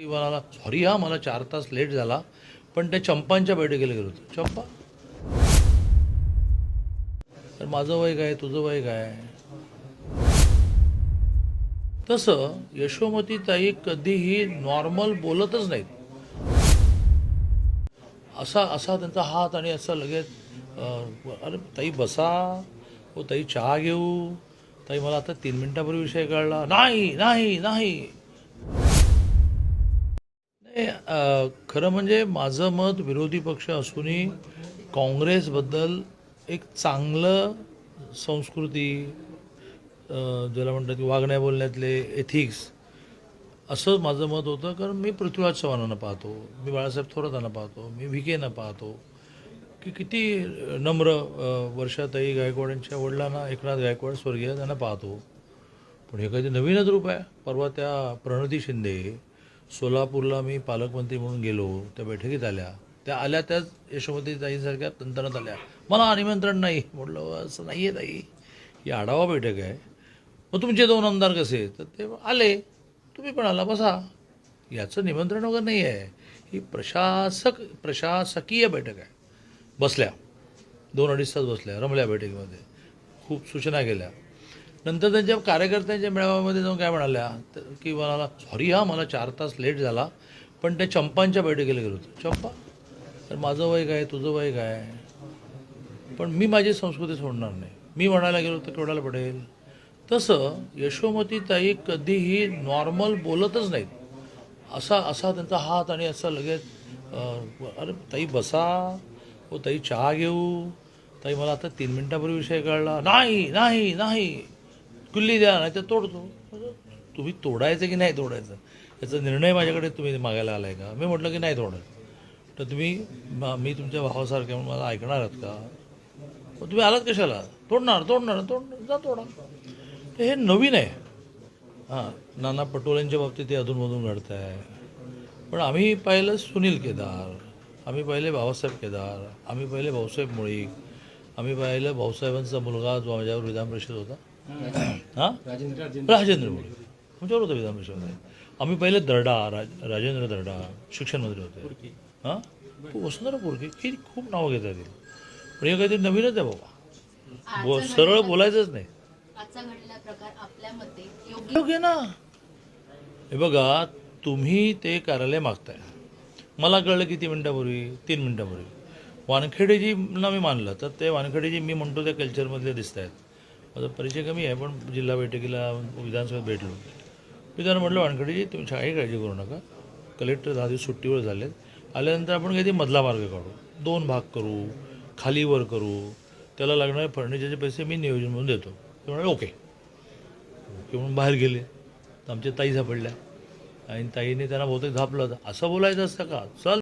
की मला सॉरी हा मला चार तास लेट झाला. पण त्या चंपांच्या बैठकीला गेलो होतो. चंपा? तर माझं वय काय? तुझं वय काय? तसं यशोमती ताई कधीही नॉर्मल बोलतच नाहीत. असा असा त्यांचा हात आणि असं लगेच अरे ताई बसा. हो ताई चहा घेऊ. ताई मला आता तीन मिनिटापूर्वी विषय कळला. नाही नाही नाही. खरं म्हणजे माझं मत विरोधी पक्ष असूनही काँग्रेसबद्दल एक चांगलं संस्कृती ज्याला म्हणतात की वागण्या बोलण्यातले एथिक्स असं माझं मत होतं. कारण मी पृथ्वीराज चव्हाणांना पाहतो मी बाळासाहेब थोरातांना पाहतो मी व्हिकेंना पाहतो. की किती नम्र वर्षातही वर्षाताई गायकवाडांच्या वडिलांना एकनाथ गायकवाड स्वर्गीय त्यांना पाहतो. पण हे काही नवीनच रूप आहे. परवा त्या प्रणती शिंदे सोलापूरला मी पालकमंत्री म्हणून गेलो त्या बैठकीत आल्या. त्या आल्या त्याच यशोमती ताईसारख्या तंत्रणात आल्या. मला निमंत्रण नाही. म्हटलं असं नाही आहे ताई. ही आढावा बैठक आहे. मग तुमचे दोन आमदार कसे? तर ते आले. तुम्ही पण आला बसा. याचं निमंत्रण वगैरे नाही आहे. ही प्रशासक प्रशासकीय बैठक आहे. बसल्या. दोन अडीच तास बसल्या रमल्या बैठकीमध्ये. खूप सूचना केल्या. नंतर त्यांच्या कार्यकर्त्यांच्या मेळाव्यामध्ये जाऊन काय म्हणाल्या? तर की मला सॉरी हा मला चार तास लेट झाला पण त्या चंपांच्या बैठकीला गेलो होतो. चंपा? तर माझं वय काय? तुझं वय काय? पण मी माझी संस्कृती सोडणार नाही. मी म्हणायला गेलो तर केवढ्याला पडेल. तसं यशोमती ताई कधीही नॉर्मल बोलतच नाहीत. असा असा त्यांचा हात आणि असं लगेच अरे ताई बसा. हो ताई चहा घेऊ. ताई मला आता तीन मिनटापूर्वी विषय कळला. नाही नाही नाही. कुल्ली द्या नाही तर तोडतो. तुम्ही तोडायचं की नाही तोडायचं? याचा निर्णय माझ्याकडे तुम्ही मागायला आला आहे का? मी म्हटलं की नाही तोडायचं तर तुम्ही मी तुमच्या भावासारखे म्हणून मला ऐकणार आहात का? मग तुम्ही आलात कशाला? तोडणार तोडणार तोडणार जा तोडा. तर हे नवीन आहे. हां नाना पटोलेंच्या बाबतीत ते अधूनमधून घडत आहे पण आम्ही पाहिलं सुनील केदार आम्ही पाहिले भाऊसाहेब केदार आम्ही पाहिले भाऊसाहेब मुळीक आम्ही पाहिलं भाऊसाहेबांचा मुलगा जो माझ्यावर विधान परिषद होता. हां? राजेंद्र मुळीक आमच्यावर होता विधान परिषदेमध्ये आम्ही पाहिले दर्डा राज राजेंद्र दर्डा शिक्षण मंत्री होते हां? वसुंधरा पोरके. ही खूप नावं घेतात पण हे काहीतरी नवीनच आहे बाबा. बो सरळ बोलायचंच नाही. आजचा घडलेला प्रकार आपल्या मते योग्य योग्य ना. हे बघा तुम्ही ते कार्यालय मागताय. मला कळलं किती मिनिटापूर्वी तीन मिनिटापूर्वी. वानखेडेजी ना मी मानलं तर ते वानखेडेजी मी म्हणतो त्या कल्चरमधले दिसत आहेत माझा परिचय कमी आहे पण जिल्हा बैठकीला विधानसभेत भेटलो. मी त्यांना म्हटलं वानखडेजी तुम्ही काही काळजी करू नका. कलेक्टर दहा दिवस सुट्टीवर झालेत. आल्यानंतर आपण काहीतरी मधला मार्ग काढू. दोन भाग करू खाली वर करू. त्याला लागणारे फर्निचरचे पैसे मी नियोजन म्हणून देतो. ते म्हणाले ओके. ओके म्हणून बाहेर गेले. तर आमच्या ताई सापडल्या. आणि ताईने त्यांना बहुतेक झापलं. असं बोलायचं असतं का? चल.